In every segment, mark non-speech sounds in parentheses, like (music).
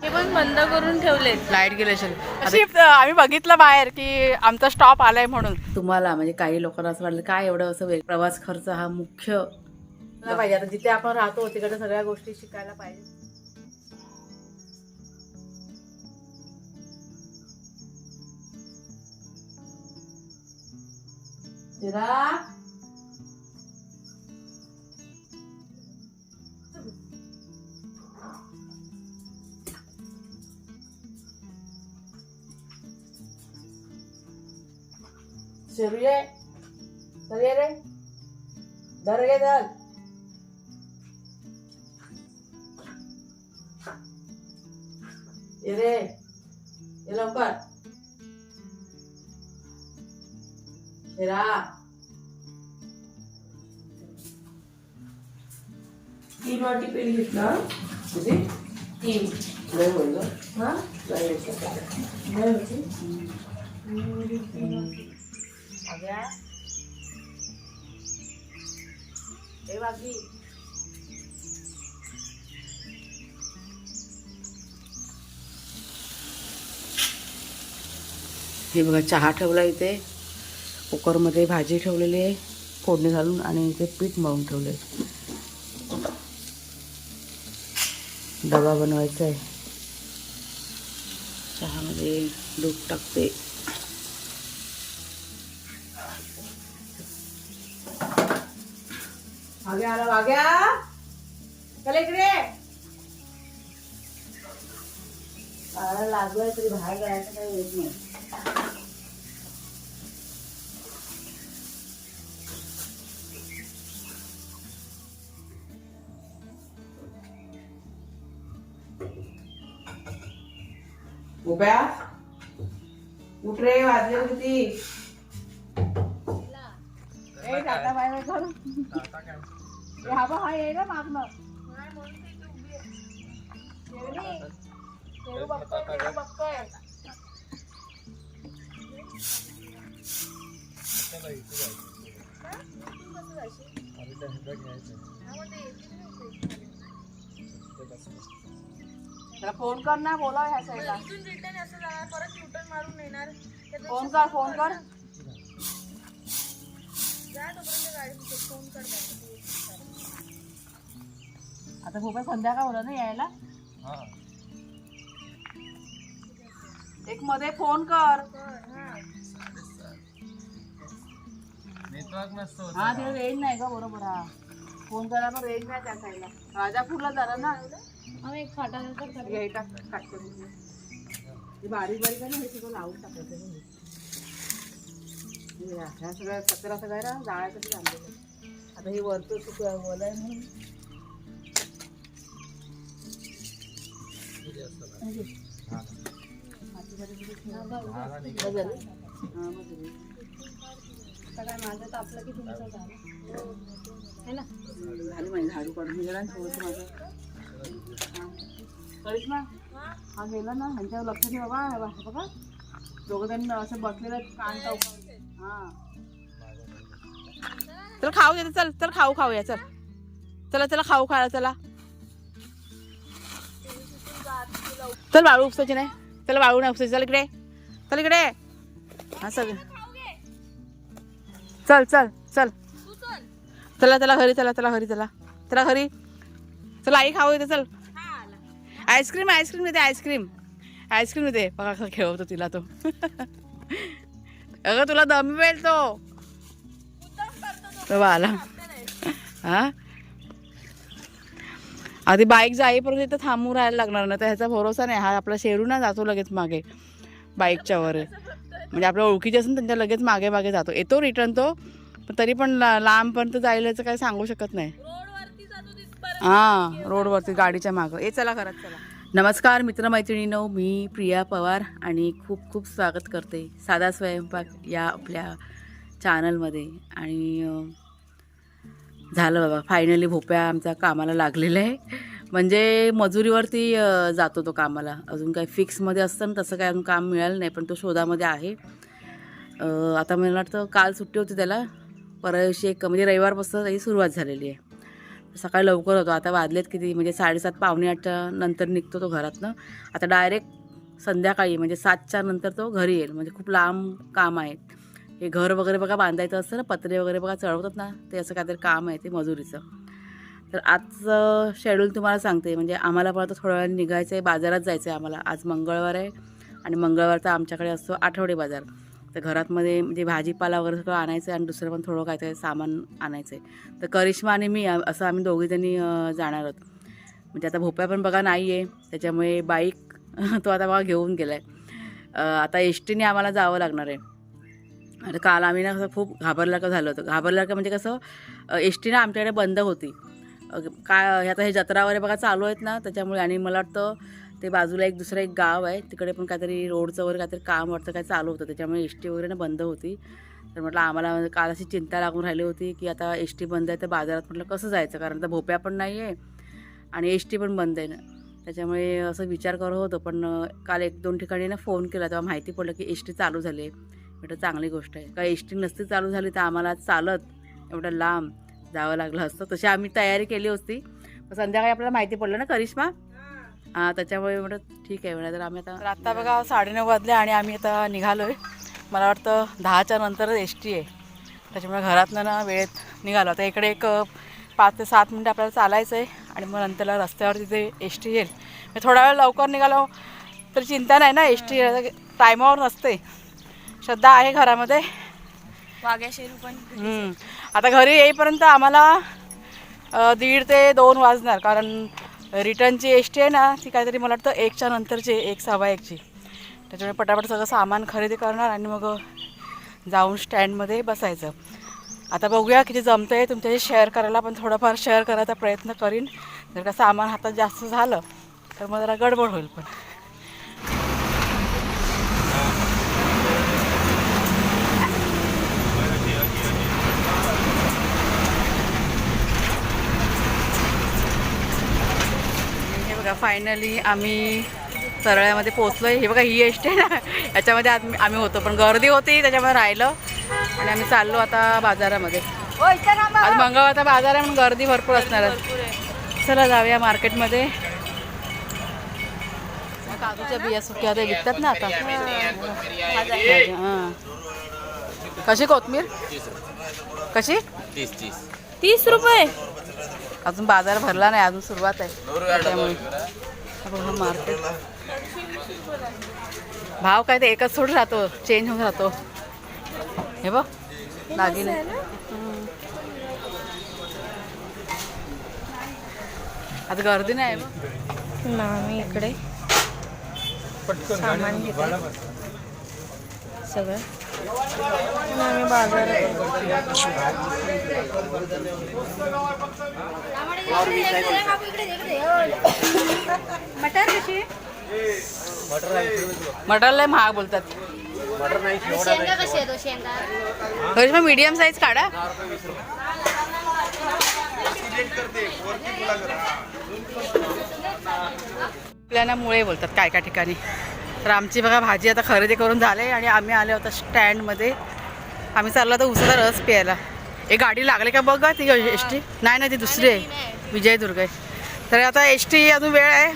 हे पण बंद करून ठेवले लाइट गेले अशी आम्ही बघितलं बाहेर की आमचा स्टॉप आलाय म्हणून. तुम्हाला म्हणजे काही लोकांना असं वाटलं काय एवढं असं वेग- प्रवास खर्च हा मुख्य पाहिजे. आता जिथे आपण राहतो तिकडे सगळ्या गोष्टी शिकायला पाहिजे. जरा शेरू ये चल ये रे धर घे धर ये रे ये लवकर शेरा तीन वाटी पेली घेतला किती तीन लय होईल गं. हा लय होईल. लय होती भाज्या हे बाकी हे बघा चहा ठेवला इथे. कुकरमध्ये भाजी ठेवलेली आहे फोडणी घालून आणि इथे पीठ मळून ठेवले डबा बनवायचा आहे. चहामध्ये दूध टाकते. वाग्या आला वाग्या. चला इकडे. लागलोय तरी बाहेर जायचं काही येत नाही. उभ्या. उठ रे वाजले किती? ए टाटा बाय बाय हा बघ हा ये ना मागणं शेरणी, शेरू बघतोय, शेरू बघतोय. त्याला फोन कर ना बोला ह्या साईडला इथून रिटर्न असं जाणार परत युटर्न मारून येणार त्यापेक्षा फोन कर फोन कर. जा तोपर्यंत गाडी फोन कर. आता भोपाळ संध्याकाळ होलं ना यायला? एक मध्ये फोन कर. नेटवर्क नसतो हा ते रेंज नाही का बरोबर हा. फोन करा पण रेंज नाही त्या साईडला राजापूरला झाला ना. आम्ही एक हे टाक घे. हे बारीक बारीक आहे ना हे सगळं लावून टाकायचं ह्या सगळ्या कचरा सगळ्या ना आहे. आता हे वरतो तू बोल आहे म्हणून माझं तर आपलं की तुमचं झालं है ना झाली माझी झाडू काढून गेला आणि थोडंसं माझं करिश्मा हा गेला ना ह्यांच्यावर लक्ष ठेवा बा बघा दोघं जण असं बसलेलं कान टवकावून. हा चल खाऊ दे चल चल खाऊ खाऊया चल चला चला खाऊ खायला चला चल बाळू उपसायची नाही. चल बाळू नाही उपसायची. चल इकडे. चल इकडे. हा सगळं चल चल चल. चला चला घरी चला चला घरी चला. चला घरी. चला आई खाऊ येते चल. आईस्क्रीम आईस्क्रीम देते आईस्क्रीम. आईस्क्रीम देते. बघा कसं खेळवतो तिला तो. अगं तुला दमवेल तो. तो. आला हा? आधी बाईक जाईपर्यंत इथं थांबून राहायला लागणार ना तर ह्याचा भरोसा नाही. हा आपला शेरू ना जातो लगेच मागे बाईकच्या वर. म्हणजे आपल्या ओळखीचे असून त्यांच्या लगेच मागे मागे जातो. येतो रिटर्न तो पण तरी पण लांबपर्यंत जायलाचं याचं काही सांगू शकत नाही. हां रोडवरती गाडीच्या मागं. ए चला घरात चला. नमस्कार मित्रमैत्रिणीनो मी प्रिया पवार आणि खूप खूप स्वागत करते साधा स्वयंपाक या आपल्या चॅनलमध्ये आणि झालं बाबा. फायनली भोप्या आमचा कामाला लागलेला आहे. म्हणजे मजुरीवरती जातो तो कामाला. अजून काही फिक्समध्ये असतं ना तसं काय अजून काम मिळालं नाही पण तो शोधामध्ये आहे. आता मला वाटतं काल सुट्टी होती त्याला. परवा दिवशी एक म्हणजे रविवारपासून त्याची सुरुवात झालेली आहे. सकाळी लवकर होतो. आता वाजलेत किती? म्हणजे साडेसात पावणे आठच्या नंतर निघतो तो घरातनं. आता डायरेक्ट संध्याकाळी म्हणजे सातच्या नंतर तो घरी येईल. म्हणजे खूप लांब काम आहे. हे घर वगैरे बघा बांधायचं असतं ना पत्रे वगैरे बघा चढवतात ना ते असं काहीतरी काम आहे ते मजुरीचं. तर आजचं शेड्यूल तुम्हाला सांगते म्हणजे आम्हाला पण आता थोड्या वेळाने निघायचं आहे बाजारात जायचं आहे आम्हाला. आज मंगळवार आहे आणि मंगळवारचा आमच्याकडे असतो आठवडे बाजार. तर घरातमध्ये म्हणजे भाजीपाला वगैरे सगळं आणायचं आहे आणि दुसरं पण थोडं काय काहीतरी सामान आणायचं आहे तर करिश्मा आणि मी असं आम्ही दोघीजणी जाणार आहोत. म्हणजे आता भोपळा पण बघा नाही आहे त्याच्यामुळे बाईक (laughs) तो आता बघा घेऊन गेला आहे आता एस टीने आम्हाला जावं लागणार आहे. आता काल आम्ही ना कसं खूप घाबरल्याचं झालं होतं. घाबरल्याचं म्हणजे कसं एस टी ना आमच्याकडे बंद होती. काय आता हे जत्रा वगैरे बघा चालू आहेत ना त्याच्यामुळे आणि मला वाटतं ते बाजूला एक दुसरं एक गाव आहे तिकडे पण काहीतरी रोडचं वगैरे काहीतरी काम वाटतं काय चालू होतं त्याच्यामुळे एस टी वगैरे ना बंद होती. तर म्हटलं आम्हाला काल अशी चिंता लागून राहिली होती की आता एस टी बंद आहे तर बाजारात म्हटलं कसं जायचं कारण आता भोप्या पण नाही आहे आणि एस टी पण बंद आहे ना. त्याच्यामुळे असं विचार करत होतो पण काल एक दोन ठिकाणी ना फोन केला तेव्हा माहिती पडलं की एस टी चालू झाली आहे. म्हटलं चांगली गोष्ट आहे. का एस टी नसती चालू झाली तर आम्हाला चालत एवढं लांब जावं लागलं असतं. तशी आम्ही तयारी केली होती. पण संध्याकाळी आपल्याला माहिती पडलं ना करिश्मा? हां त्याच्यामुळे म्हटलं ठीक आहे. म्हणा तर आम्ही आता आत्ता बघा साडेनऊ वाजले आणि आम्ही आता निघालो आहे मला वाटतं दहाच्या नंतर एस टी आहे. त्याच्यामुळे घरातनं ना वेळेत निघालो. आता इकडे एक पाच ते सात मिनटं आपल्याला चालायचं आहे आणि मग नंतरला रस्त्यावर तिथे एस टी येईल. म्हणजे थोडा वेळ लवकर निघालो तर चिंता नाही ना एस टी टायमावर नसते श्रद्धा आहे घरामध्ये. पण. आता घरी येईपर्यंत आम्हाला दीड ते दोन वाजणार. कारण रिटर्नची एस टी आहे ना ती काहीतरी मला वाटतं एकच्या नंतरची एक सव्वा एकची. त्याच्यामुळे पटापट सगळं सामान खरेदी करणार आणि मग जाऊन स्टँडमध्ये बसायचं. आता बघूया किती जमतं आहे तुमच्याशी शेअर करायला पण थोडंफार शेअर करायचा प्रयत्न करीन. जर का सामान हातात जास्त झालं तर मग जरा गडबड होईल पण. बघा फायनली आम्ही सरळ्यामध्ये पोचलो आहे हे बघा ही एस टी ना. याच्यामध्ये आम्ही आम्ही होतो पण गर्दी होती त्याच्यामुळे राहिलं. आणि आम्ही चाललो आता बाजारामध्ये. आज मंगळवारचा बाजार आहे म्हणून गर्दी भरपूर असणार आहे. चला जाऊया मार्केटमध्ये. काजूच्या बिया सुक्या ते विकतात ना आता. हां. कशी कोथमीर? कशी? तीस तीस. तीस रुपये? अजून बाजार भरला नाही अजून सुरुवात आहे. त्यामुळे. भाव काय ते एकच थोडं राहतो चेंज होऊन राहतो. हे बघ दागिने. आता गर्दी नाही. ना मी इकडे. सामान घेते. सगळं. आम्ही बाजारात मटर कशी? मटर लय महाग बोलतात. शेंगा कशी आहे तो शेंगा? खरंच मग मीडियम साईज काढा. आपल्याला मुळे बोलतात काय काय ठिकाणी. तर आमची बघा भाजी आता खरेदी करून झाले आणि आम्ही आले होता स्टँडमध्ये. आम्ही चाललो होता उसाचा रस प्यायला. एक गाडी लागली का बघ ती एस टी? नाही नाही ती दुसरी आहे. विजयदुर्ग आहे. तर आता एस टी अजून वेळ आहे.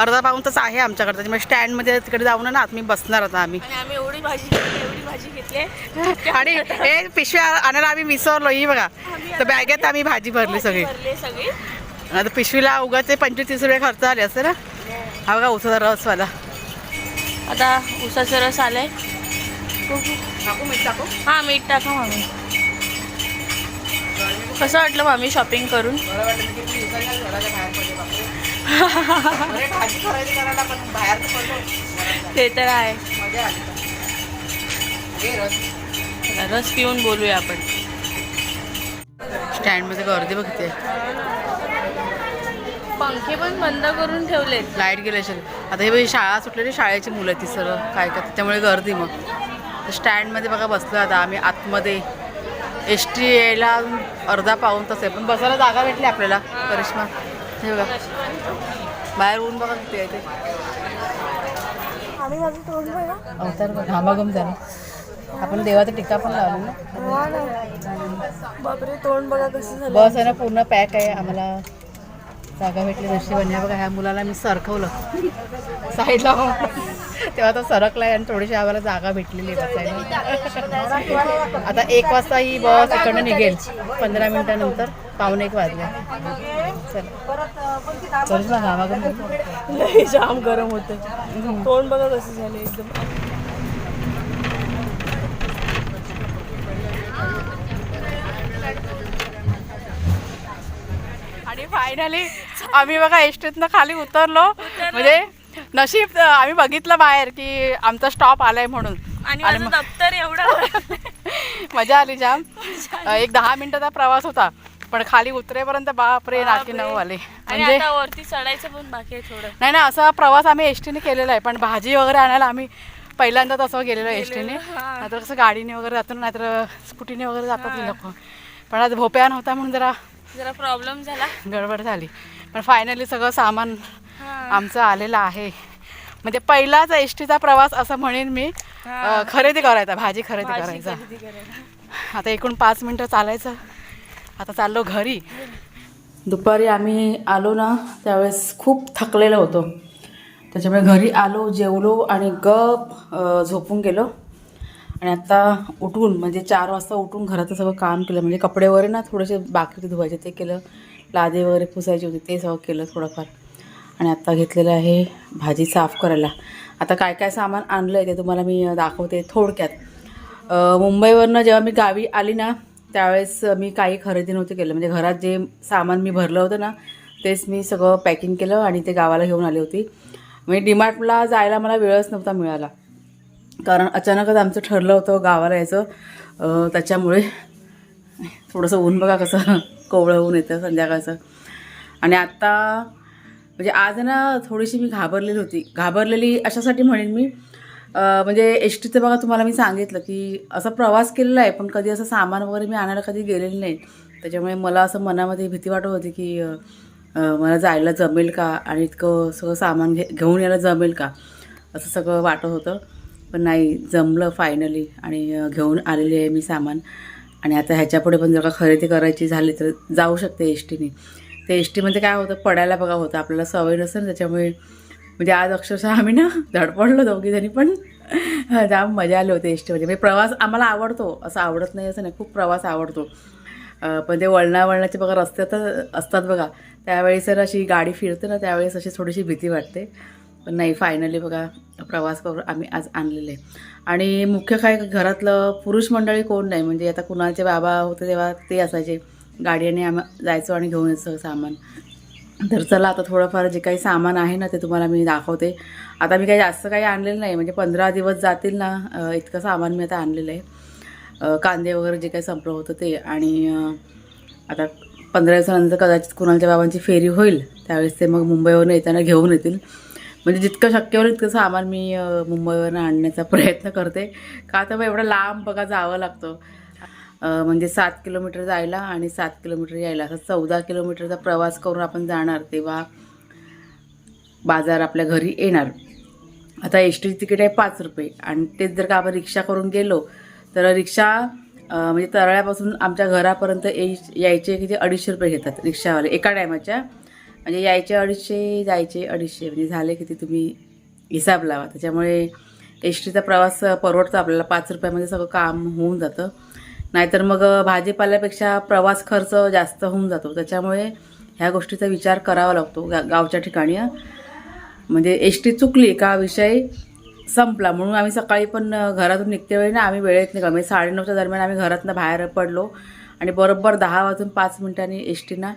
अर्धा पाऊन तास आहे आमच्याकडे. त्याच्यामुळे स्टँडमध्ये तिकडे जाऊन ना आम्ही बसणार आता आम्ही. एवढी भाजी एवढी भाजी घेतली (laughs) आणि हे पिशव्या आणायला आम्ही विसरलो ही बघा. तर बॅगेत आम्ही भाजी भरली सगळी. भरले सगळी. आता पिशवीला उगाचे पंचवीस तीस रुपये खर्च आले असते ना. हा बघा उसाचा रसवाला. आता उसाचा रस आलाय. हा मीठ टाका मामी. कसं वाटलं मामी शॉपिंग करून? (laughs) ते तर आहे. रस. पिऊन बोलूया आपण. स्टँडमध्ये गर्दी बघते. पंखे पण बंद करून ठेवलेत. लाइट गेली असेल. आता हे बघ, शाळा सुटलेली शाळेची मुलं ती सर्व काय काय त्याच्यामुळे गर्दी मग. स्टँडमध्ये बघा बसलो आता आम्ही आतमध्ये. एस टी यायला अर्धा पाऊन तास आहे. पण बसायला जागा भेटली आपल्याला. करिश्मा हे बघा. बाहेर ऊन बघा किती आहे ते. अवतार घामाघूम झाला. आपण देवाचा टिक्का पण लावला ना. हा ना. बापरे तोंड बघा कसं झालं बस आहे ना पूर्ण पॅक आहे आम्हाला. जागा भेटली नशिबाने बघा ह्या मुलाला मी सरकवलं. साईडला. तेव्हा तो सरकलाय आणि थोडीशी आम्हाला जागा भेटलेली बसायला. आता एक वाजता ही बस इकडनं निघेल. पंधरा मिनिटानंतर पावणे एक वाजले. चल. गावाकडून जाम गरम होते. तोंड बघा कसं झालं एकदम. फायनली आम्ही बघा एसटीतनं खाली उतरलो. म्हणजे नशीब आम्ही बघितलं बाहेर की आमचा स्टॉप आलाय म्हणून. आणि माझं दप्तर एवढं (laughs) मजा आली जाम. एक दहा मिनिटाचा प्रवास होता. पण खाली उतरेपर्यंत बापरे नाकी नऊ आले. आणि म्हणजे वरती चढायचं पण बाकी थोडं. नाही ना असा प्रवास आम्ही एसटीने केलेला आहे. पण भाजी वगैरे आणायला आम्ही पहिल्यांदा तसं गेलेलो एसटीने. नाहीतर कसं गाडीने वगैरे जातो नाहीतर स्कूटीने वगैरे जातात लोक. पण आज भोप्यान होता म्हणून जरा जरा प्रॉब्लेम झाला. गडबड झाली. पण फायनली सगळं सामान आमचं आलेलं आहे. म्हणजे पहिलाच एस टीचा प्रवास असं म्हणेन मी. अं, खरेदी करायचा भाजी खरेदी करायचा. आता एकूण पाच मिनटं चालायचं. आता चाललो घरी. दुपारी आम्ही आलो ना त्यावेळेस खूप थकलेलो होतो. त्याच्यामुळे घरी आलो जेवलो आणि गप अं, झोपून गेलो. आणि आता उठून म्हणजे चार वाजता उठून घराचं सगळं काम केलं. म्हणजे कपडे वगैरे ना थोडेसे बाकी धुवायचे ते केलं. लादे वगैरे पुसायचे होते ते सगळं केलं थोडंफार. आणि आत्ता घेतलेलं आहे भाजी साफ करायला. आता काय काय सामान आणलं आहे ते तुम्हाला मी दाखवते थोडक्यात. मुंबईवरनं जेव्हा मी गावी आली ना त्यावेळेस मी काही खरेदी नव्हती केलं. म्हणजे घरात जे सामान मी भरलं होतं ना तेच मी सगळं पॅकिंग केलं आणि ते गावाला घेऊन आली होती. म्हणजे डिमार्टला जायला मला वेळच नव्हता मिळाला. कारण अचानकच आमचं ठरलं होतं गावाला यायचं. त्याच्यामुळे थोडंसं ऊन बघा कसं कोवळं ऊन येतं संध्याकाळचं. आणि आत्ता म्हणजे आज ना थोडीशी मी घाबरलेली होती. घाबरलेली अशासाठी म्हणेन मी म्हणजे एस टीचं बघा तुम्हाला मी सांगितलं की असा प्रवास केलेला आहे पण कधी असं सामान वगैरे मी आणायला कधी गेलेलं नाही. त्याच्यामुळे मला असं मनामध्ये भीती वाटत होती की मला जायला जमेल का? आणि इतकं सगळं सामान घे घेऊन यायला जमेल का? असं सगळं वाटत होतं. पण नाही जमलं फायनली आणि घेऊन आलेली आहे मी सामान. आणि आता ह्याच्यापुढे पण जर का खरेदी करायची झाली तर जाऊ शकते एस टीने ते एस टीमध्ये काय होतं पडायला बघा होतं. आपल्याला सवय नसेल ना त्याच्यामुळे म्हणजे आज अक्षरशः आम्ही ना (laughs) धडपडलो दोघीजणी पण. (laughs) जाम मजा आली होती एस टीमध्ये म्हणजे प्रवास आम्हाला आवडतो असं आवडत नाही असं नाही. खूप प्रवास आवडतो. पण ते वळणा वळणाचे बघा रस्ते तर असतात बघा. त्यावेळेस जर अशी गाडी फिरते ना त्यावेळेस अशी थोडीशी भीती वाटते. पण नाही फायनली बघा प्रवास करून आम्ही आज आणलेले. आणि मुख्य काय घरातलं पुरुष मंडळी कोण नाही म्हणजे आता कुणाचे बाबा होते तेव्हा ते असायचे. गाडीने आम्ही जायचो आणि घेऊन यायचं सामान. तर चला आता थोडंफार जे काही सामान आहे ना ते तुम्हाला मी दाखवते. आता मी काही जास्त काही आणलेलं नाही म्हणजे पंधरा दिवस जातील ना इतकं सामान मी आता आणलेलं आहे. कांदे वगैरे जे काही संपलं होतं ते. आणि आता पंधरा दिवसानंतर कदाचित कुणालच्या बाबांची फेरी होईल त्यावेळेस ते मग मुंबईवरून येताना घेऊन येतील. म्हणजे जितकं शक्य होईल तितकं सामान मी मुंबईवरनं मुंबईवरून आणण्याचा प्रयत्न करते. का तर मग एवढं लांब बघा जावं लागतं. म्हणजे सात किलोमीटर जायला आणि सात किलोमीटर यायला. असं चौदा किलोमीटरचा प्रवास करून आपण जाणार तेव्हा बाजार आपल्या घरी येणार. आता एस टी तिकीट आहे पाच रुपये. आणि तेच जर का आपण रिक्षा करून गेलो तर रिक्षा म्हणजे तरळ्यापासून आमच्या घरापर्यंत याय- यायचे ते अडीचशे रुपये घेतात रिक्षावाले. एका टायमाच्या म्हणजे यायचे अडीचशे जायचे अडीचशे. म्हणजे झाले किती तुम्ही हिसाब लावा. त्याच्यामुळे एस टीचा प्रवास परवडतो आपल्याला. पाच रुपयामध्ये सगळं काम होऊन जातं. नाहीतर मग भाजीपाल्यापेक्षा प्रवास खर्च जास्त होऊन जातो. त्याच्यामुळे ह्या गोष्टीचा विचार करावा लागतो गा गावच्या ठिकाणी म्हणजे एस टी चुकली का विषय संपला. म्हणून आम्ही सकाळी पण घरातून निघते वेळी ना आम्ही वेळेत निघालो. म्हणजे साडेनऊच्या दरम्यान आम्ही घरातनं बाहेर पडलो. आणि बरोबर दहा वाजून पाच मिनिटांनी एस टीना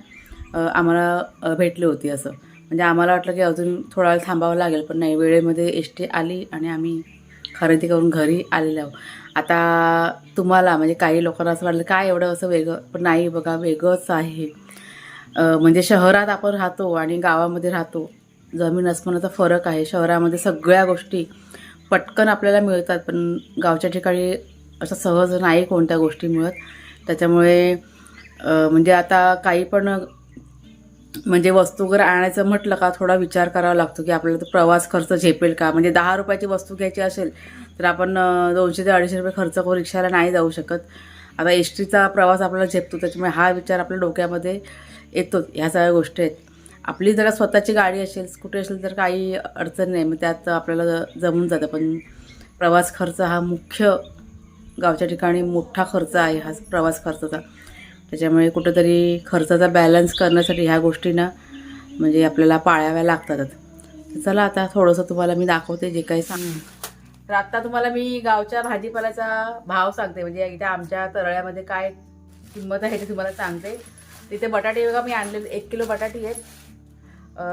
आम्हाला भेटली होती असं. म्हणजे आम्हाला वाटलं की अजून थोडा वेळ थांबावं लागेल पण नाही वेळेमध्ये एस टी आली आणि आम्ही खरेदी करून घरी आलेलो आहोत. आता तुम्हाला म्हणजे काही लोकांना असं वाटलं काय एवढं असं वेगळं? पण नाही बघा वेगळंच आहे. म्हणजे शहरात आपण राहतो आणि गावामध्ये राहतो जमीन अस्मानाचा फरक आहे. शहरामध्ये सगळ्या गोष्टी पटकन आपल्याला मिळतात पण गावच्या ठिकाणी असं सहज नाही कोणत्या गोष्टी मिळत. त्याच्यामुळे म्हणजे आता काही पण म्हणजे वस्तू वगैरे आणायचं म्हटलं का थोडा विचार करावा लागतो की आपल्याला तो प्रवास खर्च झेपेल का? म्हणजे दहा रुपयाची वस्तू घ्यायची असेल तर आपण दोनशे ते अडीचशे रुपये खर्च करून रिक्षाला नाही जाऊ शकत. आता एस टीचा प्रवास आपल्याला झेपतो त्याच्यामुळे हा विचार आपल्या डोक्यामध्ये येतो ह्या सगळ्या गोष्टी आहेत. आपली जरा स्वतःची गाडी असेल स्कूटी असेल तर काही अडचण नाही मग त्यात आपल्याला जमून जातं. पण प्रवास खर्च हा मुख्य गावच्या ठिकाणी मोठा खर्च आहे हा प्रवास खर्चाचा. त्याच्यामुळे कुठंतरी खर्चाचा बॅलन्स करण्यासाठी ह्या गोष्टी ना म्हणजे आपल्याला पाळाव्या लागतातच तर चला आता थोडंसं तुम्हाला मी दाखवते जे काही सांग. तर आत्ता तुम्हाला मी गावच्या भाजीपाल्याचा भाव सांगते. म्हणजे इथे आमच्या तरळ्यामध्ये काय किंमत आहे ते तुम्हाला सांगते. तिथे बटाटे बघा मी आणले एक किलो बटाटे आहेत.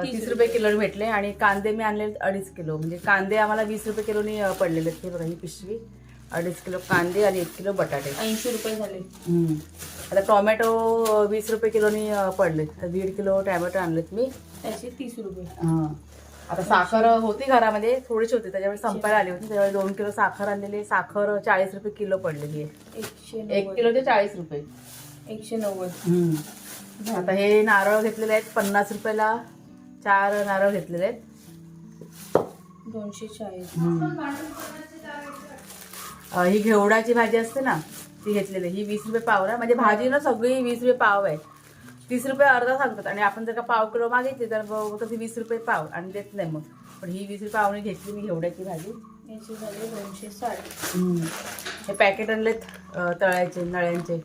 तीस रुपये. किलो भेटले आणि कांदे मी आणले अडीच किलो. म्हणजे कांदे आम्हाला वीस रुपये किलोनी पडलेले आहेत. हे बघा ही पिशवी. अडीच किलो कांदे आणि एक किलो बटाटे. ऐंशी रुपये झाले. आता टोमॅटो वीस रुपये किलोनी पडले. तर दीड किलो टोमॅटो आणलेत मी. त्याचे तीस रुपये. हां. आता साखर होती घरामध्ये थोडीशी होती. त्याच्यामुळे संपायला आली होती. त्याच्यामुळे दोन किलो साखर आणलेली. साखर चाळीस रुपये किलो पडलेली आहे. एकशे एक नव्वद किलोचे चाळीस रुपये. एकशे नव्वद. आता हे नारळ घेतलेले आहेत पन्नास रुपयाला. चार नारळ घेतलेले आहेत. दोनशे चाळीस. ही घेवडाची भाजी असते ना ती घेतलेली. ही वीस रुपये पाव ना. म्हणजे भाजी ना सगळी वीस रुपये पाव आहे. तीस रुपये अर्धा सांगतात. आणि आपण जर का पाव किलो मागितली तर ब- ती वीस रुपये पाव. आणि देत नाही मग. पण ही वीस रुपये पावने घेतली मी घेवड्याची भाजी. याचे झाले दोनशे साठ. हे पॅकेट आणलेत तळ्याचे नळ्यांचे.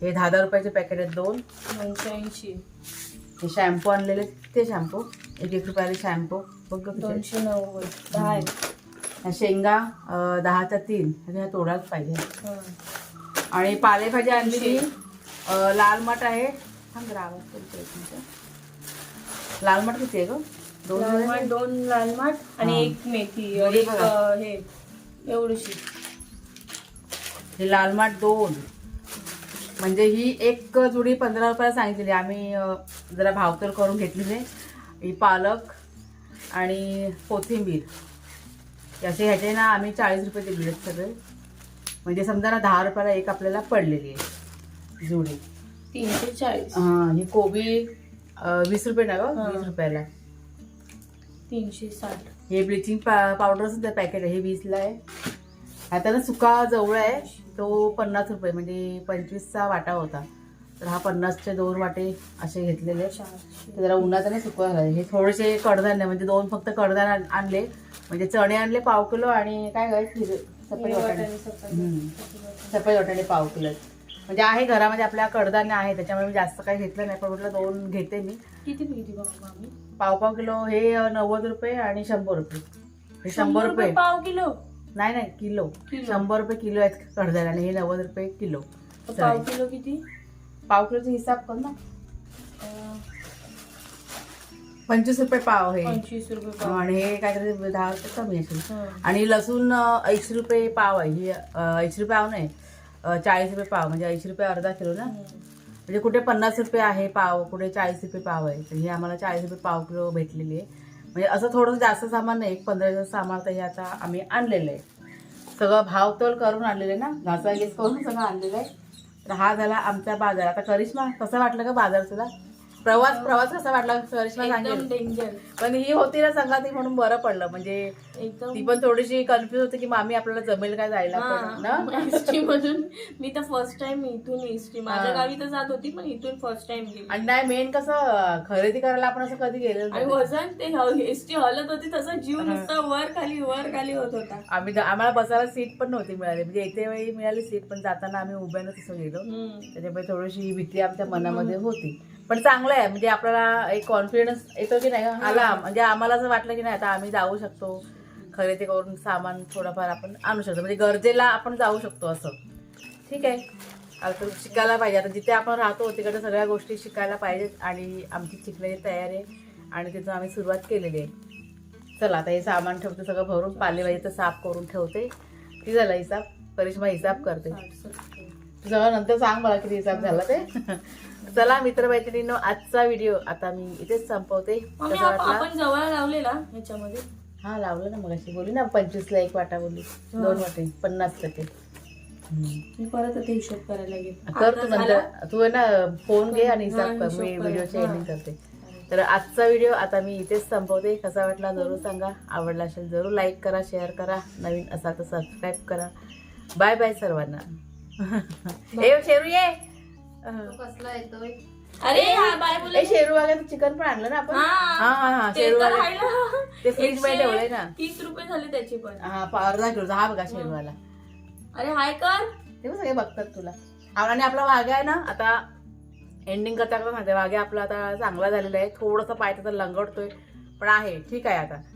हे दहा दहा रुपयाचे पॅकेट आहेत. दोन. दोनशे ऐंशी. हे शॅम्पू आणलेले ते शॅम्पू एक एक रुपयाले शॅम्पू बघ. दोनशे नव्वद. दहा आहेत. शेंगा दहाच्या तीन ह्या तोडायला पाहिजे. आणि पालेभाजी आणलेली अं, लाल मठ आहे. लाल मठ किती आहे ग? दोन? दोन लाल माठ आणि. एक मेथी. एक हे एवढीशी. हे लाल माठ दोन. म्हणजे ही एक जुडी पंधरा रुपयाला सांगितलेली. आम्ही जरा भावतोल करून घेतलेली. ही पालक आणि कोथिंबीर. असे ह्याचे ना आम्ही चाळीस रुपये दिलेले आहेत सगळे. म्हणजे समजा ना दहा रुपयाला एक आपल्याला पडलेली आहे जुडी. तीनशे चाळीस. हा, ही कोबी वीस रुपये ना ग. वीस रुपयाला. तीनशे साठ. हे ब्लिचिंग पावडर सुद्धा पॅकेट आहे हे वीसला आहे. आता ना सुका जवळ आहे तो पन्नास रुपये म्हणजे पंचवीसचा वाटा होता. तर हा पन्नासचे दोन वाटे असे घेतलेले. ते जरा उन्हात नाही सुका झाला हे थोडेसे कडधान्य म्हणजे दोन फक्त कडधान्य आण- आणले. म्हणजे चणे आणले पाव किलो आणि काय काय सफेद वाटाणे. सफेद वाटाणे. पाव किलो. म्हणजे आहे घरामध्ये आपल्या कडधान्य आहे. त्याच्यामुळे मी जास्त काही घेतलं नाही. पण म्हटलं दोन घेते मी. किती पाव पाव किलो हे नव्वद रुपये आणि शंभर रुपये. हे शंभर रुपये. पाव किलो? नाही नाही किलो. शंभर रुपये किलो आहेत कडधान्य आणि हे नव्वद रुपये किलो. पाव. किलो किती? पाव किलोचा हिसाब कर ना. पंचवीस रुपये पाव हे पंचवीस रुपये पाव. आणि हे काहीतरी दहा रुपये कमी असेल. आणि लसूण ऐंशी रुपये पाव आहे. ही ऐंशी रुपये पाव नाही चाळीस रुपये पाव. म्हणजे ऐंशी रुपये अर्धा किलो ना. म्हणजे कुठे पन्नास रुपये आहे पाव कुठे चाळीस रुपये पाव आहे. तर हे आम्हाला चाळीस रुपये पाव किलो भेटलेली आहे. म्हणजे असं थोडंसं जास्त सामान नाही. एक पंधरा दिवस सामान तर हे आता आम्ही आणलेलं आहे. सगळं भावतोल करून आणलेलं आहे ना. घासाघीस करून सगळं आणलेलं आहे. तर हा झाला आमचा बाजार. आता करिश्मा कसं वाटलं का बाजार तुला? प्रवास प्रवास कसा वाटला? सांगेल. डेंजर पण ही होती ना संगाती म्हणून बरं पडलं. म्हणजे एकदम ती पण थोडीशी कन्फ्युज होती की मामी आपल्याला जमेल काय जायला पण ना? (laughs) एसटी मधून मी तर फर्स्ट टाइम इथून एसटी माझ्या हां. गावी तर जात होती पण इथून फर्स्ट टाइम गेली. आणि नाही मेन कसं खरेदी करायला आपण असं कधी गेलेलो आणि नाही. वजन ते एसटी हलत होती तसा जीव नुसता वर खाली वर खाली होत होता. आम्ही आम्हाला बसायला सीट पण नव्हती मिळाली. म्हणजे येते वेळी मिळाली सीट पण जाताना आम्ही उभ्यानं तसं गेलो. हम्म. त्याच्यामुळे थोडीशी भीती आमच्या मनामध्ये होती. पण चांगलं आहे. म्हणजे आपल्याला एक कॉन्फिडन्स येतो की नाही? आला. म्हणजे आम्हाला असं वाटलं की नाही आता आम्ही जाऊ शकतो. खरेदी करून सामान थोडंफार आपण आणू शकतो. म्हणजे गरजेला आपण जाऊ शकतो असं. ठीक आहे. आता शिकायला पाहिजे. आता जिथे आपण राहतो तिकडे सगळ्या गोष्टी शिकायला पाहिजेत आणि आमची शिकण्याची तयारी आहे आणि तिथून आम्ही सुरुवात केलेली आहे. चला आता हे सामान ठेवते सगळं भरून पालेभाजी तर साफ करून ठेवते. ती झाला हिसाब. करिश्मा हिसाब करते. सगळं नंतर सांग मला किती हिसाब झाला ते. चला मित्रमैत्रिणींनो आजचा व्हिडिओ आता मी इथेच संपवते. मम्मी कसा आप- वाटला? आपण जवळ लावलेला ह्याच्यामध्ये हा लावलं ना मग अशी बोली ना पंचवीसला एक वाटा बोलली. दोन वाटे पन्नास टक्के. हम्म. मी परत आता हिशोब करायला लागेल. कर तू आता झाला? नंतर तू आहे ना फोन घे आणि हिसाब कर मी. व्हिडिओची. एडिटिंग करते. तर आजचा व्हिडिओ आता मी इथेच संपवते. कसा वाटला जरूर सांगा. आवडला असेल जरूर लाईक करा शेअर करा. नवीन असाल तर सबस्क्राईब करा. बाय बाय सर्वांना. (laughs) ए शेरू ये. तो कसला येतोय अरे हा बाय शेरू वाला चिकन पण आणलं ना आपण? हा. हा हा ते शेरू तर वाला आहे ना. ते फ्रीजमध्ये एकशे ठेवलंय ना. तीस रुपये झाले त्याची पण. हा पा- अर्धा किलोचा हा बघा शेरूवाला. अरे हाय कर. ते पण सगळे बघतात तुला. आणि आपला वाघ्या आहे ना आता एंडिंग करता करता माहिती वाघ्या आपला आता चांगला झालेला आहे. थोडंसं पाय तर लंगडतोय. पण आहे ठीक आहे आता.